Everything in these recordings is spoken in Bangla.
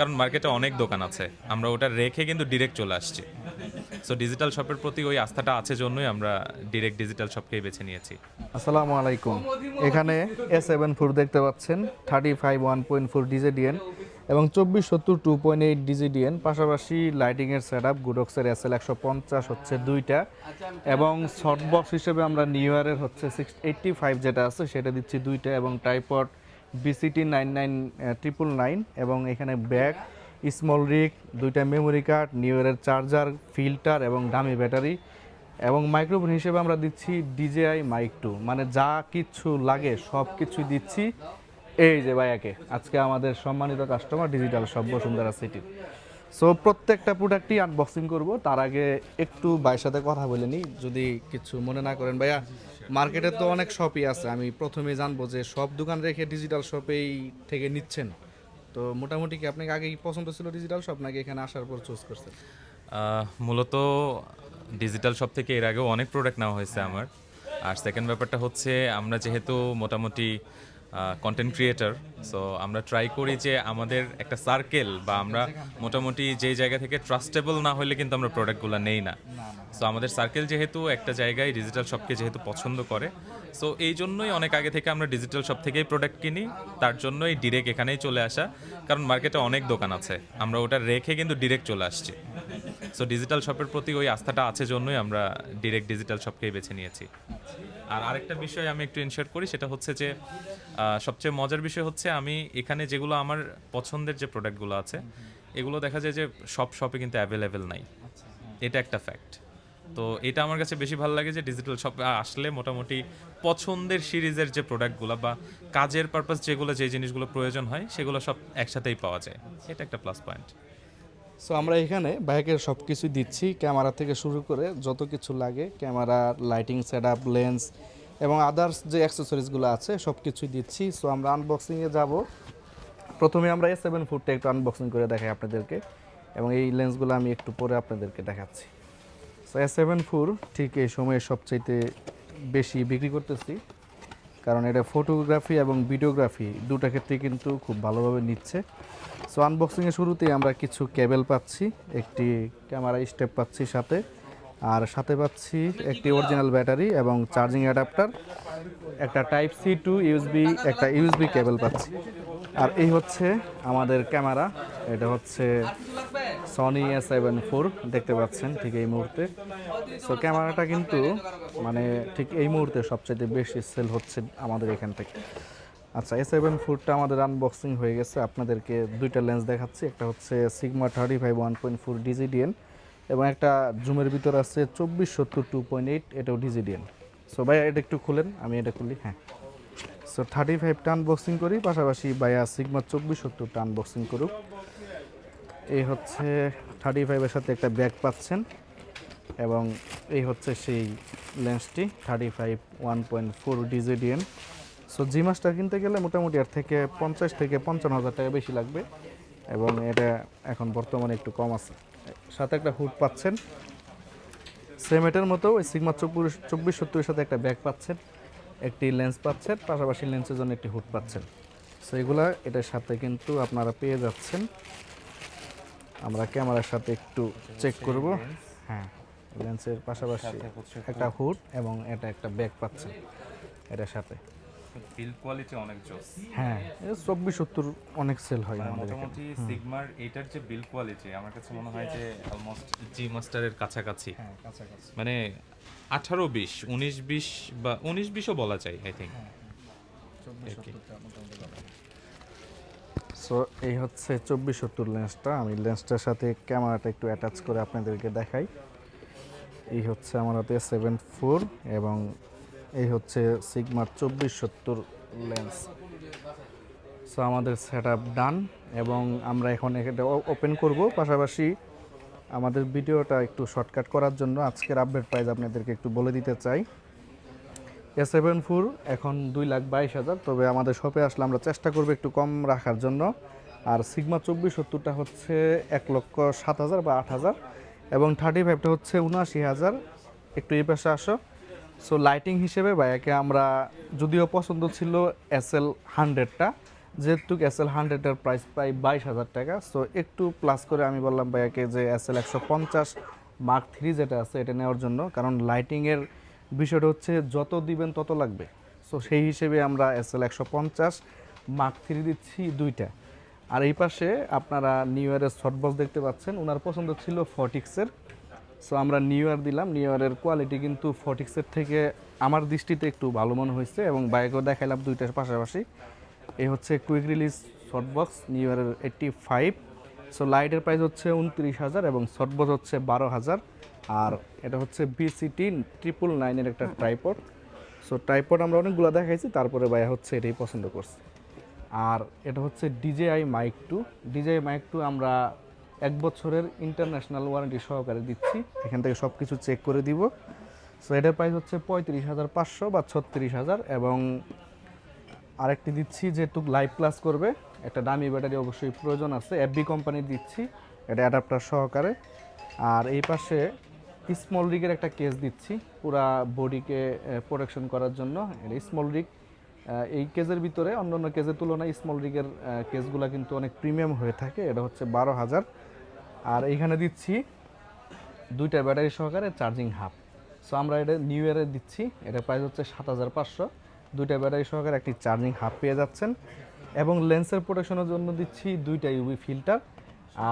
কারণ মার্কেটে অনেক দোকান আছে। আমরা ওটা রেখে কিন্তু ডিরেক্ট চলে আসছি। সো ডিজিটাল শপের প্রতি ওই আস্থাটা আছে জন্যই আমরা ডিরেক্ট ডিজিটাল শপকেই বেছে নিয়েছি। আসসালামু আলাইকুম। এখানে এস সেভেন ফোর দেখতে পাচ্ছেন thirty five one point four DG DN এবং চব্বিশ সত্তর two point eight DG DN পাশাপাশি লাইটিংয়ের সেট আপ গুডক্সের এস এল একশো পঞ্চাশ হচ্ছে দুইটা এবং শর্ট বক্স হিসেবে আমরা নিউ ইয়ারের হচ্ছে সিক্স এইট্টি ফাইভ যেটা আছে, সেটা দিচ্ছি দুইটা এবং typed BCT nine nine triple nine এবং এখানে ব্যাগ স্মল রিক দুইটা মেমোরি কার্ড নিউ ইয়ারের চার্জার ফিল্টার এবং দামি ব্যাটারি এবং মাইক্রোফোন হিসেবে আমরা দিচ্ছি ডিজেআই মাইক টু মানে যা কিছু লাগে সব কিছুই দিচ্ছি। এই যে ভাইয়াকে, আজকে আমাদের সম্মানিত কাস্টমার ডিজিটাল সব বসুন্ধরা সিটির সো প্রত্যেকটা প্রোডাক্টই আনবক্সিং করব। তার আগে একটু ভাইয়ের সাথে কথা বলে নিই। যদি কিছু মনে না করেন ভাইয়া মার্কেটে তো অনেক শপই আছে। আমি প্রথমে জানব যে সব দোকান রেখে ডিজিটাল শপেই থেকে নিচ্ছেন। তো মোটামুটি কি আপনাকে আগে পছন্দ ছিল ডিজিটাল শপ নাকি এখানে আসার পর চুজ করছেন? মূলত ডিজিটাল শপ থেকে এর আগেও অনেক প্রোডাক্ট নেওয়া হয়েছে আমার। আর সেকেন্ড ব্যাপারটা হচ্ছে আমরা যেহেতু মোটামুটি কন্টেন্ট ক্রিয়েটার সো আমরা ট্রাই করি যে আমাদের একটা সার্কেল বা আমরা মোটামুটি যেই জায়গা থেকে ট্রাস্টেবল না হলে কিন্তু আমরা প্রোডাক্টগুলো নেই না। সো আমাদের সার্কেল যেহেতু একটা জায়গায় ডিজিটাল শপকে যেহেতু পছন্দ করে সো এই জন্যই অনেক আগে থেকে আমরা ডিজিটাল শপ থেকেই প্রোডাক্ট কিনি। তার জন্যই ডিরেক্ট এখানেই চলে আসা কারণ মার্কেটে অনেক দোকান আছে। আমরা ওটা রেখে কিন্তু ডিরেক্ট চলে আসছি। সো ডিজিটাল শপের প্রতি ওই আস্থাটা আছে জন্যই আমরা ডিরেক্ট ডিজিটাল শপকেই বেছে নিয়েছি। আর আরেকটা বিষয় আমি একটু ইনশিওর করি সেটা হচ্ছে যে সবচেয়ে মজার বিষয় হচ্ছে আমি এখানে যেগুলো আমার পছন্দের যে প্রোডাক্টগুলো আছে এগুলো দেখা যায় যে সব শপে কিন্তু অ্যাভেলেবেল নাই। এটা একটা ফ্যাক্ট তো এটা আমার কাছে বেশি ভালো লাগে যে ডিজিটাল শপে আসলে মোটামুটি পছন্দের সিরিজের যে প্রোডাক্টগুলো বা কাজের পারপাস যেগুলো যে জিনিসগুলো প্রয়োজন হয় সেগুলো সব একসাথেই পাওয়া যায়। এটা একটা প্লাস পয়েন্ট সো আমরা এখানে বাইকের সব কিছু দিচ্ছি ক্যামেরা থেকে শুরু করে যত কিছু লাগে camera lighting set up lens এবং আদার্স যে অ্যাক্সেসরিজগুলো আছে সব কিছুই দিচ্ছি। সো আমরা আনবক্সিংয়ে যাব। প্রথমে আমরা এ সেভেন ফুটটা একটু আনবক্সিং করে দেখাই আপনাদেরকে। এবং এই লেন্সগুলো আমি একটু পরে আপনাদেরকে দেখাচ্ছি। সো এ সেভেন ফোর ঠিক এই সময়ে সবচাইতে বেশি বিক্রি করতেছি। কারণ এটা ফটোগ্রাফি এবং ভিডিওগ্রাফি দুটা ক্ষেত্রে কিন্তু খুব ভালোভাবে নিচ্ছে। সো আনবক্সিংয়ের শুরুতেই আমরা কিছু কেবল পাচ্ছি। একটি ক্যামেরা স্টেপ পাচ্ছি সাথে। আর সাথে পাচ্ছি একটি অরিজিনাল ব্যাটারি এবং চার্জিং অ্যাডাপ্টার একটা টাইপ সি টু ইউএসবি একটা ইউএসবি কেবল পাচ্ছি। আর এই হচ্ছে আমাদের ক্যামেরা এটা হচ্ছে সনি এস সেভেন ফোর দেখতে পাচ্ছেন ঠিক এই মুহূর্তে। সো ক্যামেরাটা কিন্তু মানে ঠিক এই মুহূর্তে সবচেয়ে বেশি সেল হচ্ছে আমাদের এখান থেকে। আচ্ছা এ সেভেন ফোরটা আমাদের আনবক্সিং হয়ে গেছে। আপনাদেরকে দুইটা লেন্স দেখাচ্ছি, একটা হচ্ছে Sigma thirty five one point four DG DN এবং একটা জুমের ভিতর আছে চব্বিশ সত্তর টু পয়েন্ট এইট এটাও ডিজিডিএন সো ভাই এটা একটু খুলেন, আমি এটা খুলি হ্যাঁ। সো থার্টি ফাইভ ফাইভটা আনবক্সিং করি, পাশাপাশি ভাইয়া সিগমা চব্বিশ সত্তর সত্তরটা আনবক্সিং করুক। এই হচ্ছে থার্টি ফাইভের সাথে একটা ব্যাগ পাচ্ছেন, এবং এই হচ্ছে সেই লেন্সটি thirty five one point four DG DN so G master কিনতে গেলে মোটামুটি আর থেকে পঞ্চাশ থেকে পঞ্চান্ন হাজার টাকা বেশি লাগবে, এবং এটা এখন বর্তমানে একটু কম আছে। সাথে একটা হুড পাচ্ছেন। সেম এটার মতো ওই সিগমা চব্বিশ চব্বিশ সত্তরের সাথে একটা ব্যাগ পাচ্ছেন। একটি লেন্স পাচ্ছেন পাশাপাশি লেন্সের জন্য একটি হুড পাচ্ছেন। সো এগুলা এটার সাথে কিন্তু আপনারা পেয়ে যাচ্ছেন। আমরা ক্যামেরার সাথে একটু চেক করব। হ্যাঁ লেন্সের পাশাপাশি একটা হুড এবং এটা একটা ব্যাগ পাচ্ছেন এটার সাথে। বিল্ড কোয়ালিটি অনেক জোস। হ্যাঁ চব্বিশ সত্তর অনেক সেল হয় আমাদের মোটামুটি সিগমার এটার যে বিল্ড কোয়ালিটি আমার কাছে মনে হয় যে অলমোস্ট জি মাস্টারের কাছাকাছি। হ্যাঁ কাছাকাছি। মানে আঠারো বিশ উনিশ বিশ বা উনিশ বিশও বলা যায় আই থিঙ্ক সো এই হচ্ছে চব্বিশ সত্তর লেন্সটা আমি লেন্সটার সাথে ক্যামেরাটা একটু অ্যাটাচ করে আপনাদেরকে দেখাই। এই হচ্ছে আমার হাতে সেভেন ফোর এবং এই হচ্ছে সিগমার চব্বিশ সত্তর লেন্স। সো আমাদের সেট ডান এবং আমরা এখন এটা ওপেন করব। পাশাপাশি আমাদের ভিডিওটা একটু শর্টকাট করার জন্য আজকের আপডেট প্রাইস আপনাদেরকে একটু বলে দিতে চাই। এ সেভেন ফোর এখন দুই লাখ বাইশ হাজার, তবে আমাদের শপে আসলে আমরা চেষ্টা করব একটু কম রাখার জন্য। আর সিগমা চব্বিশ সত্তরটা হচ্ছে এক লক্ষ সাত হাজার বা আট হাজার এবং থার্টি ফাইভটা হচ্ছে উনআশি হাজার। একটু এই পাশে আসো। সো লাইটিং হিসেবে ভাইয়াকে আমরা যদিও পছন্দ ছিল এস এল হান্ড্রেডটা যেহেতু এস এল হান্ড্রেডের প্রাইস প্রায় বাইশ হাজার টাকা সো একটু প্লাস করে আমি বললাম ভাইয়াকে যে এস এল একশো পঞ্চাশ মার্ক থ্রি যেটা আছে এটা নেওয়ার জন্য, কারণ লাইটিংয়ের বিষয়টা হচ্ছে যত দিবেন তত লাগবে। সো সেই হিসেবে আমরা এস এল একশো পঞ্চাশ মার্ক থ্রি দিচ্ছি দুইটা। আর এই পাশে আপনারা নিউ ইয়ারের শর্টবক্স দেখতে পাচ্ছেন ওনার পছন্দ ছিল ফটিক্সের সো আমরা নিউ ইয়ার দিলাম। নিউ ইয়ারের কোয়ালিটি কিন্তু ফটিক্সের থেকে আমার দৃষ্টিতে একটু ভালো মনে হয়েছে এবং বাইকেও দেখাইলাম দুইটার পাশাপাশি। এই হচ্ছে কুইক রিলিজ শর্টবক্স নিউ ইয়ারের এইট্টি ফাইভ সো লাইটের প্রাইস হচ্ছে উনত্রিশ হাজার এবং শর্টবক্স হচ্ছে বারো হাজার। আর এটা হচ্ছে বিসিটি ট্রিপল নাইনের একটা ট্রাইপড সো ট্রাইপড আমরা অনেকগুলো দেখাইছি, তারপরে ভাইয়া হচ্ছে এটাই পছন্দ করছে। আর এটা হচ্ছে DJI mic two DJI mic two আমরা এক বছরের ইন্টারন্যাশনাল ওয়ারেন্টি সহকারে দিচ্ছি। এখান থেকে সব কিছু চেক করে দিব। সো এটার প্রাইস হচ্ছে পঁয়ত্রিশ হাজার পাঁচশো বা ছত্রিশ হাজার এবং আরেকটি দিচ্ছি যেহেতু লাইভ ক্লাস করবে। একটা দামি ব্যাটারি অবশ্যই প্রয়োজন আছে। এফবি কোম্পানির দিচ্ছি। এটা অ্যাডাপ্টার সহকারে। আর এই পাশে স্মল রিগের একটা কেস দিচ্ছি। পুরা বডিকে প্রোটেকশন করার জন্য। এটা স্মল রিগ এই কেজের ভিতরে অন্য অন্য কেজের তুলনায় স্মল রিগের কেসগুলো কিন্তু অনেক প্রিমিয়াম হয়ে থাকে। এটা হচ্ছে বারো হাজার। আর এইখানে দিচ্ছি দুইটা ব্যাটারি সহকারে চার্জিং হাব সো আমরা এটা নিউ ইয়ারে দিচ্ছি। এটা প্রাইস হচ্ছে সাত হাজার পাঁচশো। দুইটা ব্যাটারি সহকারে একটি চার্জিং হাব পেয়ে যাচ্ছেন। এবং লেন্সের প্রোটেকশনের জন্য দিচ্ছি দুইটা ইউভি ফিল্টার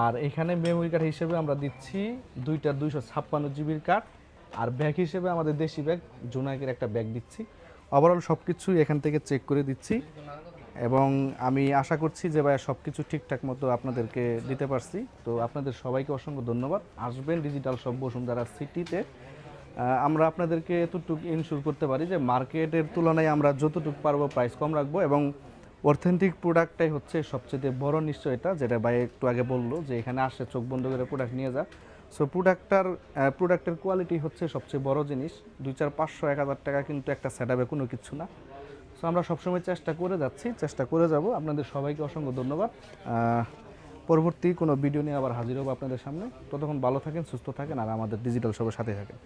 আর এখানে মেমোরি কার্ড হিসেবে আমরা দিচ্ছি দুইটা দুইশো ছাপ্পান্ন জিবির কার্ড আর ব্যাগ হিসেবে আমাদের দেশি ব্যাগ জোনাকের একটা ব্যাগ দিচ্ছি। ওভারঅল সব কিছুই এখান থেকে চেক করে দিচ্ছি। এবং আমি আশা করছি যে ভাই সব কিছু ঠিকঠাক মতো আপনাদেরকে দিতে পারছি। তো আপনাদের সবাইকে অসংখ্য ধন্যবাদ। আসবেন ডিজিটাল সব বসুন্ধরা সিটিতে আমরা আপনাদেরকে এতটুকু ইনশিওর করতে পারি যে মার্কেটের তুলনায় আমরা যতটুকু পারব প্রাইস কম রাখব এবং অথেন্টিক প্রোডাক্টটাই হচ্ছে সবচেয়ে বড় নিশ্চয়তা, যেটা ভাই একটু আগে বলল যে এখানে আসে, চোখ বন্ধ করে প্রোডাক্ট নিয়ে যা। সো প্রোডাক্টটার প্রোডাক্টের কোয়ালিটি হচ্ছে সবচেয়ে বড় জিনিস। দুই চার পাঁচশো, এক হাজার টাকা কিন্তু একটা সেট কোনো কিছু না। সো আমরা সবসময় চেষ্টা করে যাচ্ছি, চেষ্টা করে যাব। আপনাদের সবাইকে অসংখ্য ধন্যবাদ। পরবর্তী কোনো ভিডিও নিয়ে আবার হাজির হব আপনাদের সামনে। ততক্ষণ ভালো থাকেন, সুস্থ থাকেন, আর আমাদের ডিজিটাল সবের সাথে থাকেন।